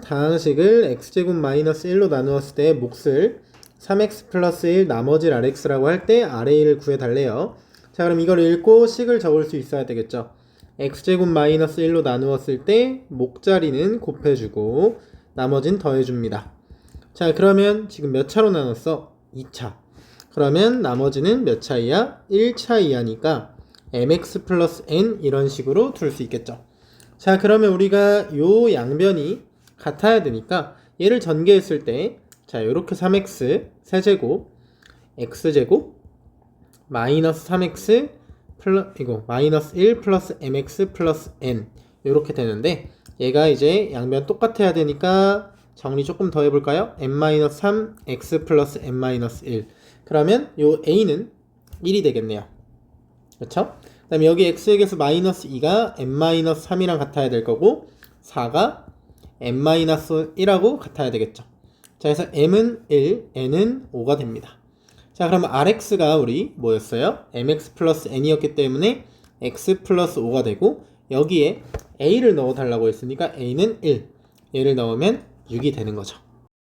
다항식을 x제곱 마이너스 1로 나누었을 때 몫을 3x 플러스 1 나머지 rx라고 할 때 r1을 구해달래요. 자 그럼 이걸 읽고 식을 적을 수 있어야 되겠죠. x제곱 마이너스 1로 나누었을 때 목자리는 곱해주고 나머진 더해줍니다. 자 그러면 지금 몇 차로 나눴어? 2차. 그러면 나머지는 몇 차이야? 1차 이하니까 mx 플러스 n 이런 식으로 둘 수 있겠죠. 자 그러면 우리가 요 양변이 같아야 되니까 얘를 전개했을 때자 요렇게 3x 세제곱 x제곱 마이너스 3x 플러 이거 마이너스 1 플러스 mx 플러스 n 요렇게 되는데 얘가 이제 양변 똑같아야 되니까 정리 조금 더 해볼까요? n-3 x 플러스 n-1 그러면 요 a는 1이 되겠네요 그렇죠? 그 다음에 여기 x에게서 마이너스 2가 n-3이랑 같아야 될 거고 4가 n-1하고 같아야 되겠죠. 자 그래서 m은 1, n은 5가 됩니다. 자 그러면 rx가 우리 뭐였어요? mx 플러스 n이었기 때문에 x 플러스 5가 되고 여기에 a를 넣어 달라고 했으니까 a는 1 얘를 넣으면 6이 되는 거죠